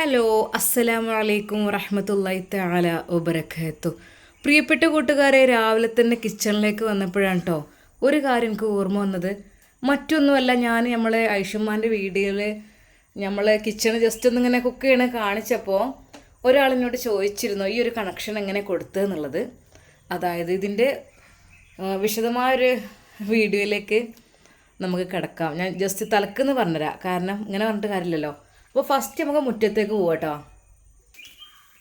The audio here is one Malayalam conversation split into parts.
ഹലോ അസ്സലാമു അലൈക്കും വറഹമത്തല്ലായി തആല വബറകാത്തു. പ്രിയപ്പെട്ട കൂട്ടുകാരെ രാവിലെ തന്നെ കിച്ചണിലേക്ക് വന്നപ്പോഴാണ് കേട്ടോ ഒരു കാര്യം എനിക്ക് ഓർമ്മ വന്നത്. മറ്റൊന്നുമല്ല ഞാൻ നമ്മളെ ഐഷുമാന്റെ വീഡിയോയിൽ നമ്മളെ കിച്ചണ് ജസ്റ്റ് ഒന്ന് ഇങ്ങനെ കുക്ക് ചെയ്യണ കാണിച്ചപ്പോൾ ഒരാളിനോട് ചോദിച്ചിരുന്നു ഈ ഒരു കണക്ഷൻ എങ്ങനെ കൊടുത്തത് എന്നുള്ളത്? അതായത് ഇതിന്റെ വിശദമായ ഒരു വീഡിയോയിലേക്ക് നമുക്ക് കിടക്കാം. ഞാൻ ജസ്റ്റ് തലക്കെന്ന് പറഞ്ഞുതരാം. കാരണം ഇങ്ങനെ പറഞ്ഞിട്ട് കാര്യമില്ലല്ലോ. അപ്പോൾ ഫസ്റ്റ് നമുക്ക് മുറ്റത്തേക്ക് പോവാട്ടോ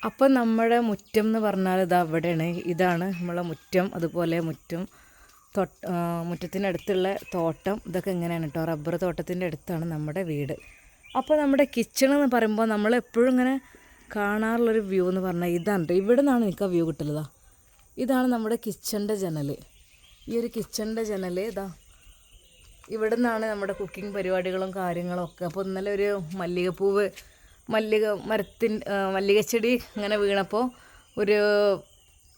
അപ്പം നമ്മുടെ മുറ്റം എന്ന് പറഞ്ഞാൽ ഇത് അവിടെയാണ്. ഇതാണ് നമ്മളെ മുറ്റം അതുപോലെ മുറ്റം. തൊട്ട് മുറ്റത്തിനടുത്തുള്ള തോട്ടം ഇതൊക്കെ ഇങ്ങനെയാണ് കേട്ടോ റബ്ബർ തോട്ടത്തിന്റെ അടുത്താണ് നമ്മുടെ വീട്. അപ്പോൾ നമ്മുടെ കിച്ചൺ എന്ന് പറയുമ്പോൾ നമ്മൾ എപ്പോഴും ഇങ്ങനെ കാണാറുള്ളൊരു വ്യൂ എന്ന് പറഞ്ഞാൽ ഇതാണ്. ഇവിടെ നിന്നാണ് എനിക്ക് ആ വ്യൂ കിട്ടുന്നതാ. ഇതാണ് നമ്മുടെ കിച്ചണിന്റെ ജനൽ ഈ ഒരു കിച്ചണിന്റെ ജനൽ ഇതാ ഇവിടെ നിന്നാണ് നമ്മുടെ കുക്കിംഗ് പരിപാടികളും കാര്യങ്ങളും ഒക്കെ അപ്പോൾ ഇന്നലെ ഒരു മല്ലികപ്പൂവ് മല്ലിക മരത്തിൻ മല്ലികച്ചെടി ഇങ്ങനെ വീണപ്പോൾ ഒരു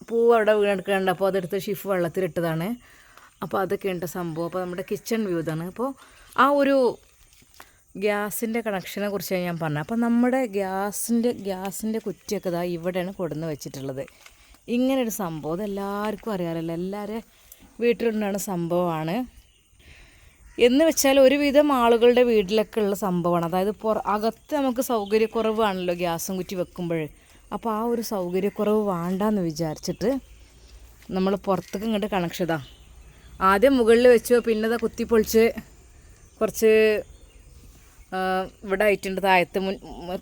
പൂവ് അവിടെ വീണെടുക്കുന്നുണ്ട് അപ്പോൾ അതെടുത്ത് ഷിഫ് വെള്ളത്തിലിട്ടതാണ്. അപ്പോൾ അതൊക്കെയുണ്ട് സംഭവം. അപ്പോൾ നമ്മുടെ കിച്ചൺ വ്യൂ ഇതാണ്. അപ്പോൾ ആ ഒരു ഗ്യാസിന്റെ കണക്ഷനെ കുറിച്ചാണ് ഞാൻ പറഞ്ഞത് അപ്പോൾ നമ്മുടെ ഗ്യാസിന്റെ ഗ്യാസിന്റെ കുറ്റിയൊക്കെ ഇതാ ഇവിടെയാണ് കൊടുന്ന് വെച്ചിട്ടുള്ളത്. ഇങ്ങനൊരു സംഭവം. അത് എല്ലാവർക്കും അറിയാമല്ലോ എല്ലാവരും വീട്ടിലുണ്ടാകുന്ന സംഭവമാണ്. എന്ന് വെച്ചാൽ ഒരുവിധം ആളുകളുടെ വീട്ടിലൊക്കെ ഉള്ള സംഭവമാണ്. അതായത് പുറ അകത്ത് നമുക്ക് സൗകര്യക്കുറവാണല്ലോ ഗ്യാസും കുറ്റി വെക്കുമ്പോൾ അപ്പോൾ ആ ഒരു സൗകര്യക്കുറവ് വേണ്ടാന്ന് വിചാരിച്ചിട്ട് നമ്മൾ പുറത്തേക്ക് ഇങ്ങോട്ട് കണക്ഷൻ ഇതാ ആദ്യം മുകളിൽ വെച്ചു പിന്നെ ഇതാ കുത്തിപ്പൊളിച്ച് കുറച്ച് ഇവിടെ ആയിട്ടുണ്ട് താഴത്ത് മുൻ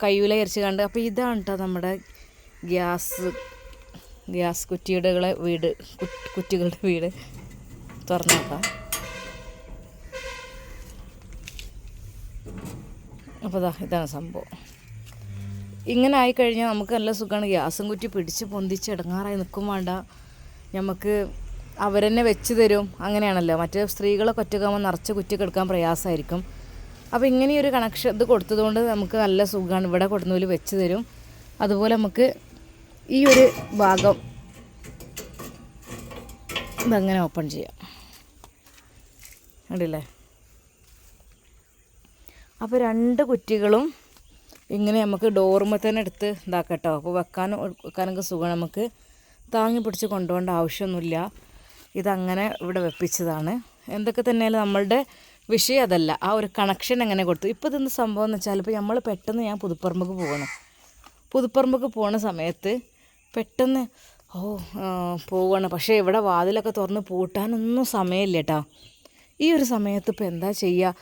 കയ്യൂല അരിച്ച് കണ്ട്. അപ്പോൾ ഇതാണ് കേട്ടോ നമ്മുടെ ഗ്യാസ് ഗ്യാസ് കുറ്റിയുടെ വീട് കുറ്റികളുടെ വീട് തുറന്നു നോക്കാം അപ്പോൾ ഇതാ ഇതാണ് സംഭവം. ഇങ്ങനെ ആയിക്കഴിഞ്ഞാൽ നമുക്ക് നല്ല സുഖമാണ് ഗ്യാസും കുറ്റി പിടിച്ച് പൊന്തിച്ച് ഇടങ്ങാറായി നിൽക്കും വേണ്ട. നമുക്ക് അവരെന്നെ വെച്ച് തരും. അങ്ങനെയാണല്ലോ. മറ്റേ സ്ത്രീകളൊക്കെ ഒറ്റക്കാകുമ്പോൾ നിറച്ച് കുറ്റി എടുക്കാൻ പ്രയാസമായിരിക്കും അപ്പോൾ ഇങ്ങനെയൊരു കണക്ഷൻ ഇത് കൊടുത്തതുകൊണ്ട് നമുക്ക് നല്ല സുഖമാണ് ഇവിടെ കൊടുന്നതിൽ വെച്ച് തരും. അതുപോലെ നമുക്ക് ഈ ഒരു ഭാഗം ഇതങ്ങനെ ഓപ്പൺ ചെയ്യാം. കണ്ടില്ലേ? അപ്പോൾ രണ്ട് കുറ്റികളും ഇങ്ങനെ നമുക്ക് ഡോർമ തന്നെ എടുത്ത് ഇതാക്കട്ടോ. അപ്പോൾ വെക്കാനും വെക്കാനൊക്കെ സുഖമാണ്. നമുക്ക് താങ്ങി പിടിച്ച് കൊണ്ടുപോകേണ്ട ആവശ്യമൊന്നുമില്ല. ഇതങ്ങനെ ഇവിടെ വെപ്പിച്ചതാണ്. എന്തൊക്കെ തന്നെയാലും നമ്മളുടെ വിഷയം അതല്ല. ആ ഒരു കണക്ഷൻ എങ്ങനെ കൊടുത്തു? ഇപ്പോൾ ഇതെന്ത് സംഭവം എന്ന് വെച്ചാൽ ഇപ്പോൾ നമ്മൾ പെട്ടെന്ന് ഞാൻ പുതുപ്പറമ്പക്ക് പോകണം പുതുപ്പറമ്പക്ക് പോണ സമയത്ത് പെട്ടെന്ന് ഓ പോവാണ്. പക്ഷേ ഇവിടെ വാതിലൊക്കെ തുറന്ന് പൂട്ടാനൊന്നും സമയമില്ല കേട്ടോ. ഈ ഒരു സമയത്ത് ഇപ്പോൾ എന്താ ചെയ്യുക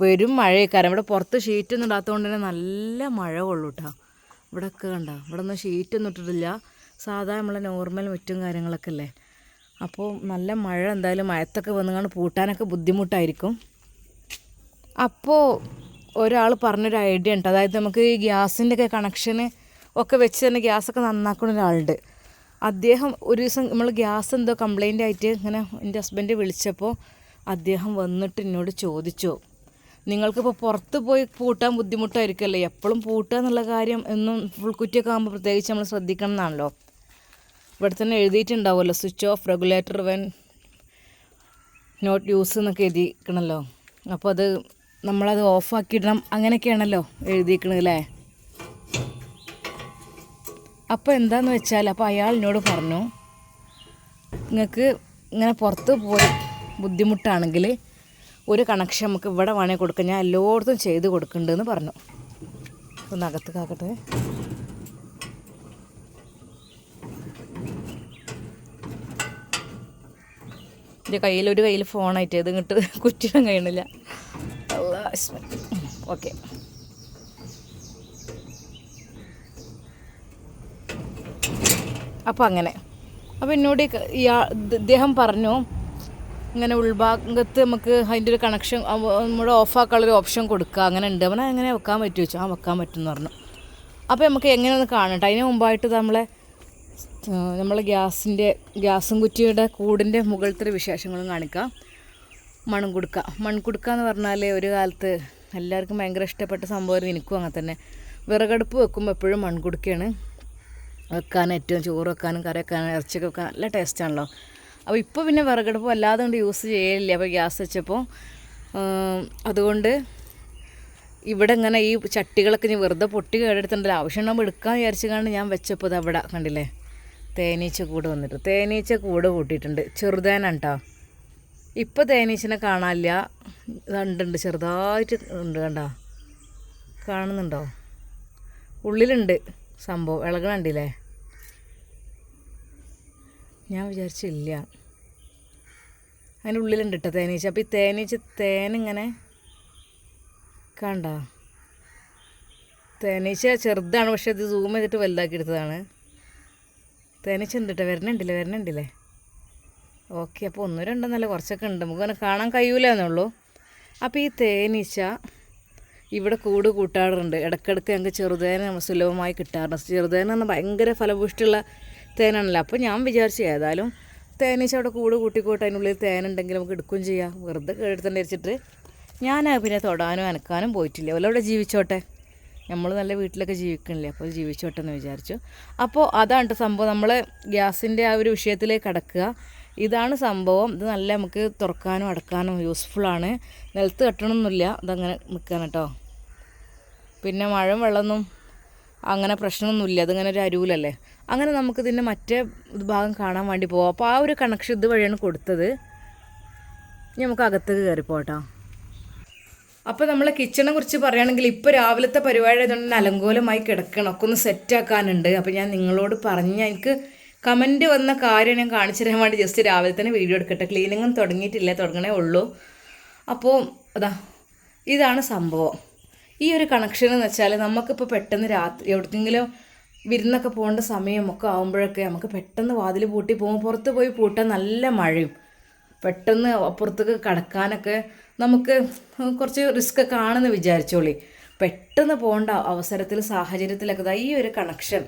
പെരും മഴയൊക്കെ ഇവിടെ പുറത്ത് ഷീറ്റൊന്നും ഇടാത്തതുകൊണ്ട് തന്നെ നല്ല മഴ കൊള്ളു കേട്ടോ ഇവിടെയൊക്കെ കണ്ട ഇവിടെ ഒന്നും ഷീറ്റൊന്നും ഇട്ടിട്ടില്ല. സാധാ നമ്മളെ നോർമൽ മുറ്റും കാര്യങ്ങളൊക്കെ അല്ലേ? അപ്പോൾ നല്ല മഴ എന്തായാലും മഴത്തൊക്കെ വന്നുകൊണ്ട് പൂട്ടാനൊക്കെ ബുദ്ധിമുട്ടായിരിക്കും. അപ്പോൾ ഒരാൾ പറഞ്ഞൊരു ഐഡിയ ഉണ്ട്. അതായത് നമുക്ക് ഈ ഗ്യാസിന്റെ ഒക്കെ കണക്ഷന് ഒക്കെ വെച്ച് തന്നെ ഗ്യാസൊക്കെ നന്നാക്കുന്ന ഒരാളുണ്ട്. അദ്ദേഹം ഒരു ദിവസം നമ്മൾ ഗ്യാസ് എന്തോ കംപ്ലൈന്റ് ആയിട്ട് ഇങ്ങനെ എന്റെ ഹസ്ബൻഡ് വിളിച്ചപ്പോൾ അദ്ദേഹം വന്നിട്ട് എന്നോട് ചോദിച്ചു. നിങ്ങൾക്കിപ്പോൾ പുറത്ത് പോയി പൂട്ടാൻ ബുദ്ധിമുട്ടായിരിക്കുമല്ലേ? എപ്പോഴും പൂട്ടുക എന്നുള്ള കാര്യം എന്നും ഫുൾ കുറ്റിയൊക്കെ ആകുമ്പോൾ പ്രത്യേകിച്ച് നമ്മൾ ശ്രദ്ധിക്കണം എന്നാണല്ലോ. ഇവിടെ തന്നെ എഴുതിയിട്ടുണ്ടാവുമല്ലോ switch off regulator when not use എന്നൊക്കെ എഴുതിക്കണല്ലോ അപ്പോൾ അത് നമ്മളത് ഓഫാക്കിയിടണം അങ്ങനെയൊക്കെയാണല്ലോ എഴുതിയിരിക്കണത് അല്ലേ? അപ്പോൾ എന്താന്ന് വെച്ചാൽ അപ്പോൾ അയാൾ എന്നോട് പറഞ്ഞു നിങ്ങൾക്ക് ഇങ്ങനെ പുറത്ത് പോയി ബുദ്ധിമുട്ടാണെങ്കിൽ ഒരു കണക്ഷൻ നമുക്ക് ഇവിടെ വേണമെങ്കിൽ കൊടുക്കാം. ഞാൻ എല്ലായിടത്തും ചെയ്ത് കൊടുക്കുന്നുണ്ടെന്ന് പറഞ്ഞു. ഒന്ന് അകത്ത് കാക്കട്ടെ. എന്റെ കയ്യിൽ ഒരു കയ്യിൽ ഫോണായിട്ട് ഇങ്ങോട്ട് കുറ്റിടാൻ കഴിയണില്ല. ഓക്കെ അപ്പോൾ അങ്ങനെ. അപ്പോൾ എന്നോട് ഇദ്ദേഹം പറഞ്ഞു ഇങ്ങനെ ഉൾഭാഗത്ത് നമുക്ക് അതിന്റെ ഒരു കണക്ഷൻ നമ്മുടെ ഓഫാക്കാനുള്ളൊരു ഓപ്ഷൻ കൊടുക്കുക. അങ്ങനെ ഉണ്ട് അവനെ എങ്ങനെ വെക്കാൻ പറ്റുമോ ചോദിച്ചു. ആ വെക്കാൻ പറ്റും എന്ന് പറഞ്ഞു. അപ്പോൾ നമുക്ക് എങ്ങനെ ഒന്ന് കാണട്ടെ? അതിന് മുമ്പായിട്ട് നമ്മളെ നമ്മളെ ഗ്യാസിന്റെ ഗ്യാസും കുറ്റിയുടെ കൂടിന്റെ മുകളിലത്തെ വിശേഷങ്ങളും കാണിക്കാം. മൺകുടുക്ക മൺകുടുക്ക എന്ന് പറഞ്ഞാൽ ഒരു കാലത്ത് എല്ലാവർക്കും ഭയങ്കര ഇഷ്ടപ്പെട്ട സംഭവമായിരുന്നു എനിക്കും അങ്ങനെ തന്നെ. വിറകടുപ്പ് വെക്കുമ്പോൾ എപ്പോഴും മൺകുടുക്കയാണ് വെക്കാൻ ഏറ്റവും ചോറ് വെക്കാനും കറി വെക്കാനും ഇറച്ചിയൊക്കെ വെക്കാൻ നല്ല ടേസ്റ്റാണല്ലോ അപ്പോൾ ഇപ്പോൾ പിന്നെ വിറകടുപ്പ് വല്ലാതെ കൊണ്ട് യൂസ് ചെയ്യലില്ല. അപ്പോൾ ഗ്യാസ് വെച്ചപ്പോൾ അതുകൊണ്ട് ഇവിടെ ഇങ്ങനെ ഈ ചട്ടികളൊക്കെ ഞാൻ വെറുതെ പൊട്ടി കേടെടുത്തിട്ടുണ്ടല്ലോ. ആവശ്യം ഉണ്ടാകുമ്പോൾ എടുക്കാൻ വിചാരിച്ചു കണ്ട് ഞാൻ വെച്ചപ്പോൾ ഇത് അവിടെ കണ്ടില്ലേ? തേനീച്ച കൂട് വന്നിട്ട്. തേനീച്ച കൂട് കൂട്ടിയിട്ടുണ്ട്. ചെറുതേനാണ് കേട്ടോ ഇപ്പോൾ തേനീച്ചനെ കാണാനില്ല. കണ്ടുണ്ട് ചെറുതായിട്ട് ഉണ്ട് കണ്ടോ? കാണുന്നുണ്ടോ? ഉള്ളിലുണ്ട് സംഭവം. ഇളകണുണ്ടില്ലേ ഞാൻ വിചാരിച്ചില്ല. അതിന്റെ ഉള്ളിലുണ്ട് കേട്ടോ തേനീച്ച. അപ്പോൾ ഈ തേനീച്ച തേനിങ്ങനെ കണ്ട? തേനീച്ച ചെറുതാണ് പക്ഷെ ഇത് സൂം ചെയ്തിട്ട് വലുതാക്കി എടുത്തതാണ്. തേനീച്ച ഉണ്ട് കേട്ടോ വരണുണ്ടില്ലേ വരണുണ്ടില്ലേ? ഓക്കെ അപ്പോൾ ഒന്നും രണ്ടെന്നല്ല കുറച്ചൊക്കെ ഉണ്ട്. നമുക്ക് അങ്ങനെ കാണാൻ കഴിയൂല എന്നുള്ളൂ അപ്പോൾ ഈ തേനീച്ച ഇവിടെ കൂട് കൂട്ടാറുണ്ട്. ഇടയ്ക്കിടയ്ക്ക് ഞങ്ങൾക്ക് ചെറുതേന സുലഭമായി കിട്ടാറുണ്ട്. ചെറുതേന എന്ന് ഭയങ്കര ഫലപുഷ്ടിയുള്ള തേനാണല്ലോ. അപ്പോൾ ഞാൻ വിചാരിച്ചു ഏതായാലും തേനീച്ച അവിടെ കൂട് കൂട്ടിക്കോട്ടെ അതിനുള്ളിൽ തേനുണ്ടെങ്കിൽ നമുക്ക് എടുക്കുകയും ചെയ്യാം. വെറുതെ കേട്ടിട്ട് വെച്ചിട്ട് ഞാൻ പിന്നെ തൊടാനും അനക്കാനും പോയിട്ടില്ല. വല്ല അവിടെ ജീവിച്ചോട്ടെ. നമ്മൾ നല്ല വീട്ടിലൊക്കെ ജീവിക്കണില്ലേ? അപ്പോൾ ജീവിച്ചോട്ടെ എന്ന് വിചാരിച്ചു. അപ്പോൾ അതാണ് സംഭവം. നമ്മൾ ഗ്യാസിന്റെ ആ ഒരു വിഷയത്തിലേക്ക് കടക്കുക. ഇതാണ് സംഭവം. ഇത് നല്ല നമുക്ക് തുറക്കാനും അടക്കാനും യൂസ്ഫുള്ളാണ് നിലത്ത് കെട്ടണമെന്നില്ല ഇതങ്ങനെ നിൽക്കാൻ കേട്ടോ പിന്നെ മഴയും വെള്ളമൊന്നും അങ്ങനെ പ്രശ്നമൊന്നുമില്ല. അതിങ്ങനെ ഒരു അരുവിലല്ലേ അങ്ങനെ നമുക്കിതിന്റെ മറ്റേ ഭാഗം കാണാൻ വേണ്ടി പോവാം. അപ്പോൾ ആ ഒരു കണക്ഷൻ ഇത് വഴിയാണ് കൊടുത്തത്. ഇനി നമുക്ക് അകത്തേക്ക് കയറിപ്പോട്ടോ അപ്പോൾ നമ്മളെ കിച്ചണെ കുറിച്ച് പറയുകയാണെങ്കിൽ ഇപ്പോൾ രാവിലത്തെ പരിപാടി ആയതുകൊണ്ട് അലങ്കോലമായി കിടക്കണം. ഒക്കെ ഒന്ന് സെറ്റാക്കാനുണ്ട് അപ്പോൾ ഞാൻ നിങ്ങളോട് പറഞ്ഞ എനിക്ക് കമന്റ് വന്ന കാര്യം ഞാൻ കാണിച്ചു തരാൻ വേണ്ടി ജസ്റ്റ് രാവിലെ തന്നെ വീഡിയോ എടുക്കട്ടെ. ക്ലീനിങ്ങും തുടങ്ങിയിട്ടില്ല? തുടങ്ങണേ ഉള്ളൂ. അപ്പോൾ അതാ ഇതാണ് സംഭവം. ഈ ഒരു കണക്ഷൻ എന്ന് വെച്ചാൽ നമുക്കിപ്പോൾ പെട്ടെന്ന് രാത്രി എവിടെക്കെങ്കിലും വിരുന്നൊക്കെ പോകേണ്ട സമയമൊക്കെ ആകുമ്പോഴൊക്കെ നമുക്ക് പെട്ടെന്ന് വാതിൽ പൂട്ടി പോകും. പുറത്ത് പോയി പൂട്ടാൻ നല്ല മഴയും. പെട്ടെന്ന് അപ്പുറത്തേക്ക് കടക്കാനൊക്കെ നമുക്ക് കുറച്ച് റിസ്ക് ഒക്കെ ആണെന്ന് വിചാരിച്ചോളി. പെട്ടെന്ന് പോകേണ്ട അവസരത്തിൽ സാഹചര്യത്തിലൊക്കെ ഈ ഒരു കണക്ഷൻ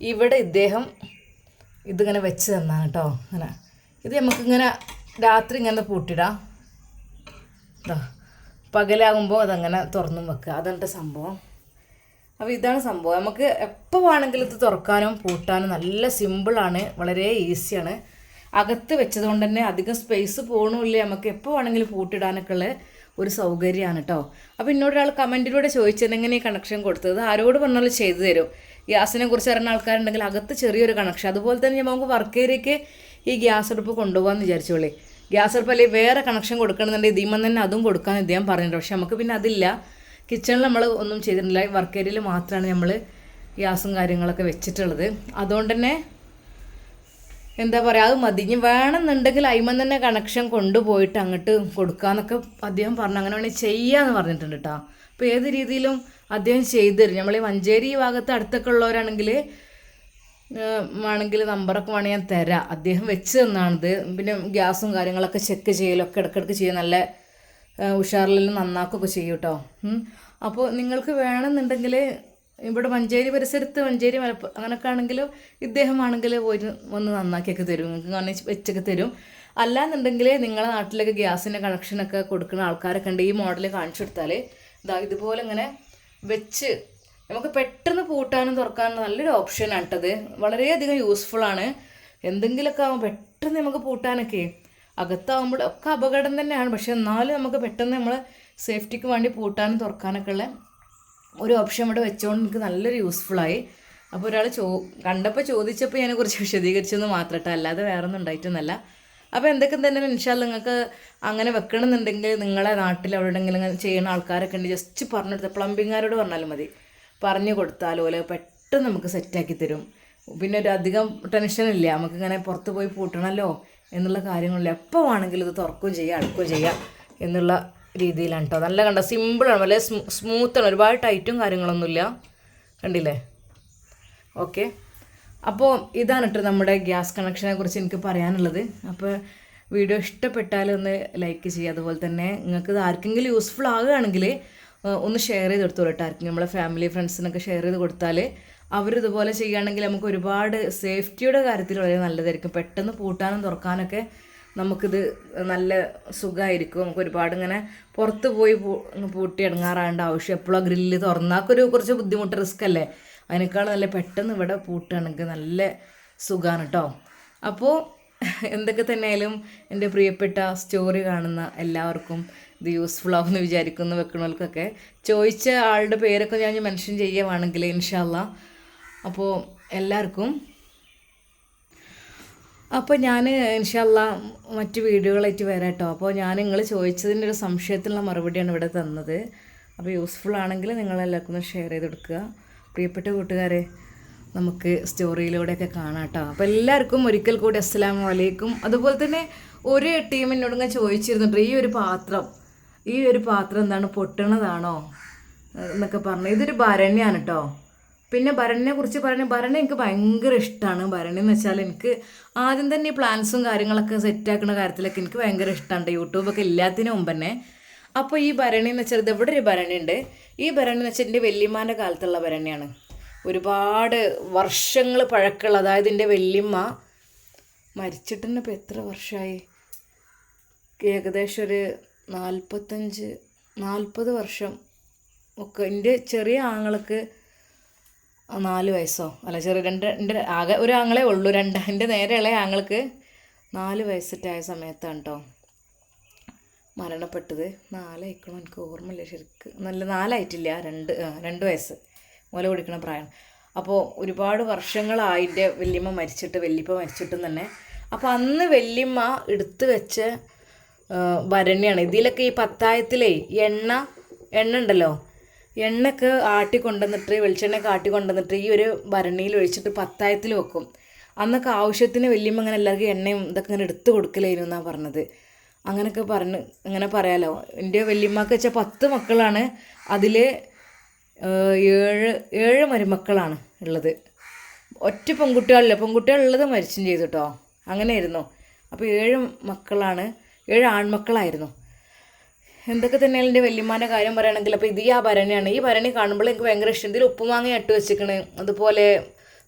ഇവിടെ ഇദ്ദേഹം ഇതിങ്ങനെ വെച്ച് തന്നാണ് കേട്ടോ അങ്ങനെ ഇത് നമുക്കിങ്ങനെ രാത്രി ഇങ്ങനെ പൂട്ടിടാം. ഇതാ പകലാകുമ്പോൾ അതങ്ങനെ തുറന്നും വെക്കുക. അതാണ് സംഭവം. അപ്പോൾ ഇതാണ് സംഭവം. നമുക്ക് എപ്പോൾ വേണമെങ്കിലും ഇത് തുറക്കാനും പൂട്ടാനും നല്ല സിമ്പിളാണ് വളരെ ഈസിയാണ് അകത്ത് വെച്ചതുകൊണ്ട് തന്നെ അധികം സ്പേസ് പോകണമില്ല നമുക്ക് എപ്പോൾ വേണമെങ്കിലും പൂട്ടിടാനൊക്കെ ഉള്ള ഒരു സൗകര്യമാണ് കേട്ടോ അപ്പോൾ എന്നോട് ഒരാൾ കമന്റിലൂടെ ചോദിച്ചത് എങ്ങനെ ഈ കണക്ഷൻ കൊടുത്തത്? ആരോട് പറഞ്ഞാലും ചെയ്തു തരും. ഗ്യാസിനെ കുറിച്ച് അറിയുന്ന ആൾക്കാരുണ്ടെങ്കിൽ അകത്ത് ചെറിയൊരു കണക്ഷൻ അതുപോലെ തന്നെ നമുക്ക് വർക്ക് ഏരിയയ്ക്ക് ഈ ഗ്യാസ് അടുപ്പ് കൊണ്ടുപോകാമെന്ന് വിചാരിച്ചോളേ. ഗ്യാസ് അടുപ്പല്ലേ വേറെ കണക്ഷൻ കൊടുക്കണമെന്നുണ്ടെങ്കിൽ ഇതിമൻ തന്നെ അതും കൊടുക്കാൻ ഇദ്ദേഹം പറഞ്ഞിട്ടുണ്ട്. പക്ഷെ നമുക്ക് പിന്നെ അതില്ല. കിച്ചണിൽ നമ്മൾ ഒന്നും ചെയ്തിട്ടില്ല. വർക്ക് ഏരിയയിൽ മാത്രമാണ് നമ്മൾ ഗ്യാസും കാര്യങ്ങളൊക്കെ വെച്ചിട്ടുള്ളത്. അതുകൊണ്ട് തന്നെ എന്താ പറയുക അത് മതി. ഇനി വേണമെന്നുണ്ടെങ്കിൽ അയിമൻ തന്നെ കണക്ഷൻ കൊണ്ടുപോയിട്ട് അങ്ങോട്ട് കൊടുക്കാമെന്നൊക്കെ അദ്ദേഹം പറഞ്ഞു. അങ്ങനെ വേണമെങ്കിൽ ചെയ്യാമെന്ന് പറഞ്ഞിട്ടുണ്ട് കേട്ടോ അപ്പോൾ ഏത് രീതിയിലും അദ്ദേഹം ചെയ്തു തരും. നമ്മൾ ഈ മഞ്ചേരി ഭാഗത്ത് അടുത്തൊക്കെ ഉള്ളവരാണെങ്കിൽ വേണമെങ്കിൽ നമ്പറൊക്കെ വേണമെങ്കിൽ ഞാൻ തരാം. അദ്ദേഹം വെച്ച് തന്നാണിത്. പിന്നെ ഗ്യാസും കാര്യങ്ങളൊക്കെ ചെക്ക് ചെയ്യലൊക്കെ ഇടയ്ക്കിടയ്ക്ക് ചെയ്യും. നല്ല ഉഷാറിലെല്ലാം നന്നാക്കുകയൊക്കെ ചെയ്യും കേട്ടോ അപ്പോൾ നിങ്ങൾക്ക് വേണമെന്നുണ്ടെങ്കിൽ ഇവിടെ മഞ്ചേരി പരിസരത്ത് മഞ്ചേരി മലപ്പുറം അങ്ങനെയൊക്കെ ആണെങ്കിലും ഇദ്ദേഹമാണെങ്കിൽ ഒരു വന്ന് നന്നാക്കിയൊക്കെ തരും. നിങ്ങൾക്ക് അങ്ങനെ വെച്ചൊക്കെ തരും. അല്ലാന്നുണ്ടെങ്കിൽ നിങ്ങളെ നാട്ടിലൊക്കെ ഗ്യാസിന്റെ കണക്ഷനൊക്കെ കൊടുക്കുന്ന ആൾക്കാരൊക്കെ ഉണ്ട്. ഈ മോഡൽ കാണിച്ചു കൊടുത്താൽ ഇതാ ഇതുപോലെ ഇങ്ങനെ വെച്ച് നമുക്ക് പെട്ടെന്ന് പൂട്ടാനും തുറക്കാനും നല്ലൊരു ഓപ്ഷനാണ് കേട്ടത്. വളരെയധികം യൂസ്ഫുൾ ആണ്. എന്തെങ്കിലുമൊക്കെ ആകുമ്പോൾ പെട്ടെന്ന് നമുക്ക് പൂട്ടാനൊക്കെ അകത്താവുമ്പോൾ ഒക്കെ അപകടം തന്നെയാണ്. പക്ഷെ എന്നാലും നമുക്ക് പെട്ടെന്ന് നമ്മൾ സേഫ്റ്റിക്ക് വേണ്ടി പൂട്ടാനും തുറക്കാനൊക്കെ ഉള്ള ഒരു ഓപ്ഷൻ ഇവിടെ വെച്ചുകൊണ്ട് എനിക്ക് നല്ലൊരു യൂസ്ഫുള്ളായി അപ്പോൾ ഒരാൾ ചോ കണ്ടപ്പോൾ ചോദിച്ചപ്പോൾ ഞാൻ കുറച്ച് വിശദീകരിച്ചെന്ന് മാത്രമേ അല്ലാതെ വേറെ ഒന്നും ഉണ്ടായിട്ടൊന്നുമല്ല അപ്പോൾ എന്തൊക്കെ തന്നെ ഇൻഷാൽ നിങ്ങൾക്ക് അങ്ങനെ വെക്കണമെന്നുണ്ടെങ്കിൽ നിങ്ങളെ നാട്ടിൽ എവിടെയെങ്കിലും ചെയ്യുന്ന ആൾക്കാരൊക്കെ ഉണ്ട്. ജസ്റ്റ് പറഞ്ഞെടുത്ത് പ്ലംബിങ്ങാരോട് പറഞ്ഞാലും മതി. പറഞ്ഞു കൊടുത്താൽ ഓല പെട്ടെന്ന് നമുക്ക് സെറ്റാക്കി തരും. പിന്നെ ഒരു അധികം ടെൻഷനില്ല നമുക്കിങ്ങനെ പുറത്ത് പോയി പൂട്ടണമല്ലോ എന്നുള്ള കാര്യങ്ങളില്ല. എപ്പോൾ വേണമെങ്കിലും ഇത് തുറക്കുകയും ചെയ്യാം അടുക്കുകയും ചെയ്യാം എന്നുള്ള രീതിയിലാണ് കേട്ടോ നല്ല കണ്ട? സിമ്പിളാണ് വളരെ സ്മൂ സ്മൂത്താണ് ഒരുപാട് ടൈറ്റും കാര്യങ്ങളൊന്നുമില്ല കണ്ടില്ലേ? ഓക്കെ അപ്പോൾ ഇതാണ് കേട്ടോ നമ്മുടെ ഗ്യാസ് കണക്ഷനെ കുറിച്ച് എനിക്ക് പറയാനുള്ളത്. അപ്പോൾ വീഡിയോ ഇഷ്ടപ്പെട്ടാൽ ഒന്ന് ലൈക്ക് ചെയ്യുക. അതുപോലെ തന്നെ നിങ്ങൾക്ക് ഇത് ആർക്കെങ്കിലും യൂസ്ഫുൾ ആകുകയാണെങ്കിൽ ഒന്ന് ഷെയർ ചെയ്ത് കൊടുത്തു കേട്ടോ നമ്മളെ ഫാമിലി ഫ്രണ്ട്സിനൊക്കെ ഷെയർ ചെയ്ത് കൊടുത്താൽ അവരിതുപോലെ ചെയ്യുകയാണെങ്കിൽ നമുക്ക് ഒരുപാട് സേഫ്റ്റിയുടെ കാര്യത്തിൽ വളരെ നല്ലതായിരിക്കും. പെട്ടെന്ന് പൂട്ടാനും തുറക്കാനൊക്കെ നമുക്കിത് നല്ല സുഖമായിരിക്കും നമുക്ക് ഒരുപാട് ഇങ്ങനെ പുറത്ത് പോയി പൂട്ടി ഇടങ്ങാറാവേണ്ട ആവശ്യം. എപ്പോഴും ഗ്രില്ല് തുറന്നാക്കൊരു കുറച്ച് ബുദ്ധിമുട്ട് റിസ്ക് അല്ലേ? അതിനേക്കാൾ നല്ല പെട്ടെന്ന് ഇവിടെ പൂട്ടുകയാണെങ്കിൽ നല്ല സുഖമാണ് കേട്ടോ അപ്പോൾ എന്തൊക്കെ തന്നെയായാലും എന്റെ പ്രിയപ്പെട്ട സ്റ്റോറി കാണുന്ന എല്ലാവർക്കും ഇത് യൂസ്ഫുൾ ആവുമെന്ന് വിചാരിക്കുന്നു വെക്കണവർക്കൊക്കെ. ചോദിച്ച ആളുടെ പേരൊക്കെ ഞാൻ മെൻഷൻ ചെയ്യുകയാണെങ്കിൽ ഇൻഷാല്ല അപ്പോൾ എല്ലാവർക്കും അപ്പോൾ ഞാൻ ഇൻഷല്ല മറ്റ് വീഡിയോകളായിട്ട് വരാം കേട്ടോ അപ്പോൾ ഞാൻ നിങ്ങൾ ചോദിച്ചതിന്റെ ഒരു സംശയത്തിനുള്ള മറുപടിയാണ് ഇവിടെ തന്നത്. അപ്പോൾ യൂസ്ഫുൾ ആണെങ്കിൽ നിങ്ങളെല്ലാവർക്കും ഒന്ന് ഷെയർ ചെയ്ത് കൊടുക്കുക. പ്രിയപ്പെട്ട കൂട്ടുകാരെ നമുക്ക് സ്റ്റോറിയിലൂടെയൊക്കെ കാണാം കേട്ടോ അപ്പോൾ എല്ലാവർക്കും ഒരിക്കൽ കൂടി അസ്സലാമലൈക്കും അതുപോലെ തന്നെ ഒരു ടീമിനോട് ഇങ്ങനെ ചോദിച്ചിരുന്നുണ്ട് ഈ ഒരു പാത്രം. ഈ ഒരു പാത്രം എന്താണ് പൊട്ടണതാണോ എന്നൊക്കെ പറഞ്ഞു. ഇതൊരു ഭരണിയാണ് കേട്ടോ പിന്നെ ഭരണിനെ കുറിച്ച് പറഞ്ഞ ഭരണി എനിക്ക് ഭയങ്കര ഇഷ്ടമാണ് ഭരണി എന്ന് വെച്ചാൽ എനിക്ക് ആദ്യം തന്നെ ഈ പ്ലാൻസും കാര്യങ്ങളൊക്കെ സെറ്റാക്കുന്ന കാര്യത്തിലൊക്കെ എനിക്ക് ഭയങ്കര ഇഷ്ടമുണ്ട് യൂട്യൂബൊക്കെ ഇല്ലാത്തതിന് മുമ്പ് തന്നെ. അപ്പോൾ ഈ ഭരണി എന്ന് വെച്ചാൽ ഇത് ഇവിടെ ഒരു ഭരണി ഉണ്ട്? ഈ ഭരണി എന്ന് വെച്ചാൽ എന്റെ വല്യമ്മാന്റെ കാലത്തുള്ള ഭരണിയാണ്. ഒരുപാട് വർഷങ്ങൾ പഴക്കമുള്ള അതായത് എന്റെ വല്യമ്മ മരിച്ചിട്ട് ഇപ്പോൾ എത്ര വർഷമായി ഏകദേശം ഒരു നാൽപ്പത്തഞ്ച് നാൽപ്പത് വർഷം ഒക്കെ. എന്റെ ചെറിയ ആങ്ങൾക്ക് നാല് വയസ്സോ? അല്ല ചെറിയ രണ്ട് എന്റെ ആകെ ഒരു ആങ്ങളെ ഉള്ളൂ. രണ്ട് എന്റെ നേരെ ആങ്ങൾക്ക് നാല് വയസ്സിട്ടായ സമയത്താണ് കേട്ടോ മരണപ്പെട്ടത്. നാലായിക്കണം? എനിക്ക് ഓർമ്മയില്ല ശരിക്ക്. നല്ല നാലായിട്ടില്ല. രണ്ട് രണ്ട് വയസ്സ്. മുല കുടിക്കണ പ്രായം. അപ്പോൾ ഒരുപാട് വർഷങ്ങളായി എന്റെ വല്യമ്മ മരിച്ചിട്ട് വല്യപ്പ മരിച്ചിട്ടും തന്നെ. അപ്പോൾ അന്ന് വല്യമ്മ എടുത്തു വെച്ച ആ, ഭരണിയാണ് ഇതിലൊക്കെ ഈ പത്തായത്തിലെ എണ്ണ എണ്ണ ഉണ്ടല്ലോ. എണ്ണയൊക്കെ ആട്ടി കൊണ്ടുവന്നിട്ട് വെളിച്ചെണ്ണയൊക്കെ ആട്ടി കൊണ്ടുവന്നിട്ട് ഈ ഒരു ഭരണിയിൽ ഒഴിച്ചിട്ട് പത്തായത്തിൽ വെക്കും. അന്നൊക്കെ ആവശ്യത്തിന് വലിയ അങ്ങനെ എല്ലാവർക്കും എണ്ണയും ഇതൊക്കെ ഇങ്ങനെ എടുത്ത് കൊടുക്കലായിരുന്നു എന്നാണ് പറഞ്ഞത്. അങ്ങനെയൊക്കെ പറഞ്ഞ് അങ്ങനെ പറയാലോ. എന്റെ വല്യമ്മക്ക് വെച്ചാൽ പത്ത് മക്കളാണ്. അതിൽ ഏഴ് ഏഴ് മരുമക്കളാണ് ഉള്ളത്. ഒറ്റ പെൺകുട്ടികളില്ല? പെൺകുട്ടികളുള്ളത് മരിച്ചും ചെയ്തു കേട്ടോ അങ്ങനെയായിരുന്നു. അപ്പോൾ ഏഴ് മക്കളാണ്. ഏഴ് ആൺമക്കളായിരുന്നു. എന്തൊക്കെ തന്നെ എന്റെ വല്യമ്മാന്റെ കാര്യം പറയുകയാണെങ്കിൽ അപ്പോൾ ഇത് ഈ ആ ഭരണിയാണ്. ഈ ഭരണി കാണുമ്പോൾ എനിക്ക് ഭയങ്കര ഇഷ്ടം. ഇതിൽ ഉപ്പുമാങ്ങ ഇട്ട് വെച്ചിക്കണ് അതുപോലെ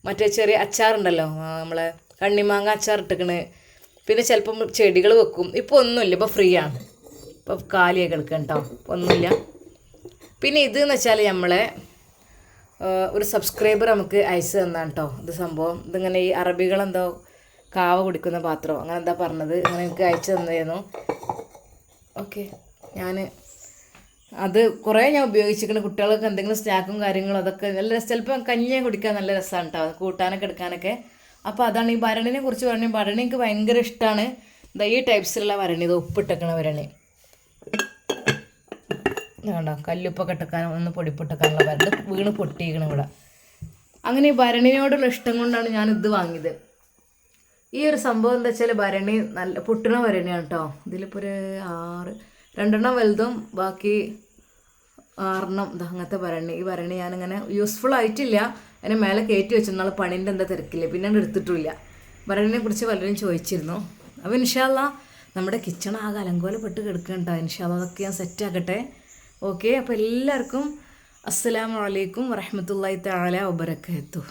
മറ്റേ ചെറിയ അച്ചാറുണ്ടല്ലോ നമ്മളെ കണ്ണിമാങ്ങ അച്ചാർ ഇട്ടിക്കണ് പിന്നെ ചിലപ്പം ചെടികൾ വെക്കും. ഇപ്പോൾ ഒന്നുമില്ല. ഇപ്പോൾ ഫ്രീ ആണ്. ഇപ്പോൾ കാലിയെ കിടക്കണം കേട്ടോ. ഒന്നുമില്ല. പിന്നെ ഇത് എന്ന് വെച്ചാൽ നമ്മളെ ഒരു സബ്സ്ക്രൈബർ നമുക്ക് അയച്ചു തന്നാണ് കേട്ടോ. ഇത് സംഭവം. ഇതിങ്ങനെ ഈ അറബികളെന്തോ കാവ കുടിക്കുന്ന പാത്രം. അങ്ങനെ എന്താ പറഞ്ഞത്? അങ്ങനെ എനിക്ക് അയച്ചു തന്നായിരുന്നു ഓക്കെ ഞാൻ അത് കുറേ ഞാൻ ഉപയോഗിച്ചിരിക്കുന്ന കുട്ടികൾക്ക് എന്തെങ്കിലും സ്നാക്കും കാര്യങ്ങളും അതൊക്കെ നല്ല ചിലപ്പോൾ കഞ്ഞിയെ കുടിക്കാൻ നല്ല രസമാണ് കേട്ടോ കൂട്ടാനൊക്കെ എടുക്കാനൊക്കെ. അപ്പോൾ അതാണ് ഈ ഭരണിനെ കുറിച്ച് പറഞ്ഞു ഭരണി എനിക്ക് ഭയങ്കര ഇഷ്ടമാണ് ഇതാ ഈ ടൈപ്സിലുള്ള ഭരണി. ഇത് ഉപ്പിട്ടേക്കണ ഭരണി. കണ്ടോ? കല്ലുപ്പൊക്കെ ഇട്ടക്കാനും ഒന്ന് പൊടിപ്പിട്ടക്കാനുള്ള ഭരണി. വീണ് പൊട്ടിയിരിക്കണം ഇവിടെ. അങ്ങനെ ഈ ഭരണിനോടുള്ള ഇഷ്ടം കൊണ്ടാണ് ഞാൻ ഇത് വാങ്ങിയത്. ഈ ഒരു സംഭവം എന്താ വെച്ചാൽ ഭരണി നല്ല പൊട്ടണ ഭരണിയാണ് കേട്ടോ ഇതിലിപ്പോൾ ഒരു ആറ് രണ്ടെണ്ണം വലുതും ബാക്കി ആറെണ്ണം അങ്ങനത്തെ ഭരണി. ഈ ഭരണി ഞാനിങ്ങനെ യൂസ്ഫുൾ ആയിട്ടില്ല. അതിനെ മേലെ കയറ്റി വെച്ചു. നാളെ പണീന്റെ എന്താ തിരക്കില്ല. പിന്നെ എടുത്തിട്ടില്ല. ഭരണിനെ കുറിച്ച് പലരും ചോദിച്ചിരുന്നു. അപ്പോൾ ഇൻഷാല്ല നമ്മുടെ കിച്ചൺ ആകെ അലങ്കോലപ്പെട്ട് കിടക്കണ്ട ഇൻഷാല്ല അതൊക്കെ ഞാൻ സെറ്റ് ആക്കട്ടെ. ഓക്കെ അപ്പോൾ എല്ലാവർക്കും അസ്സലാമു അലൈക്കും വറഹമത്തല്ലാഹി തആല വബറകാതുഹു.